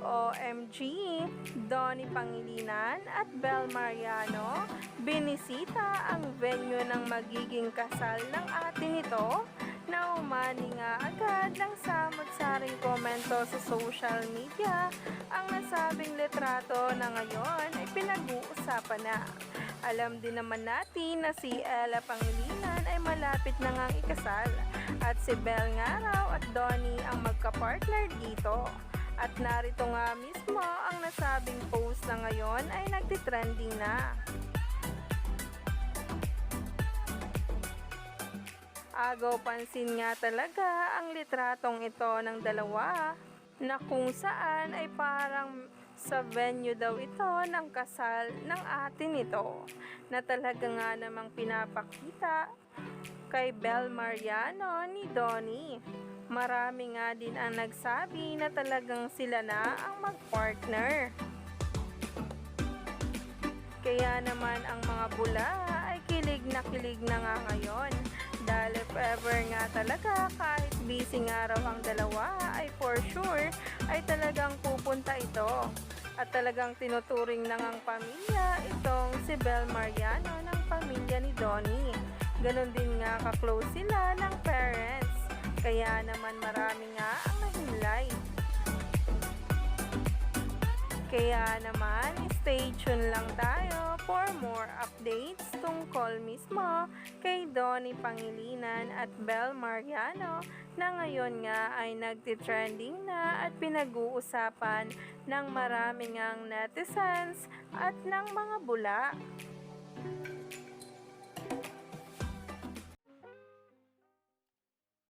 OMG, Donnie Pangilinan at Bel Mariano binisita ang venue ng magiging kasal ng ate nito na umani nga agad ng samot-saring komento sa social media ang nasabing litrato na ngayon ay pinag-uusapan na. Alam din naman natin na si Ella Pangilinan ay malapit na ngang ikasal at si Bel nga raw at Donnie ang magka-partner dito. At narito nga mismo ang nasabing post na ngayon ay nagtitrending na. Agaw pansin nga talaga ang litratong ito ng dalawa na kung saan ay parang sa venue daw ito ng kasal ng ate nito na talaga nga namang pinapakita kay Bel Mariano ni Donnie. Marami nga din ang nagsabi na talagang sila na ang mag-partner. Kaya naman ang mga bula ay kilig na kilig na nga ngayon. Dahil if ever nga talaga kahit busy nga raw ang dalawa ay for sure ay talagang pupunta ito. At talagang tinuturing na ngang pamilya itong si Bel Mariano ng pamilya ni Donnie. Ganon din nga ka-close sila ng parents. Kaya naman marami nga ang nahimlay. Kaya naman, stay tuned lang tayo for more updates tungkol mismo kay Donnie Pangilinan at Bel Mariano na ngayon nga ay nagtitrending na at pinag-uusapan ng maraming ang netizens at ng mga bula.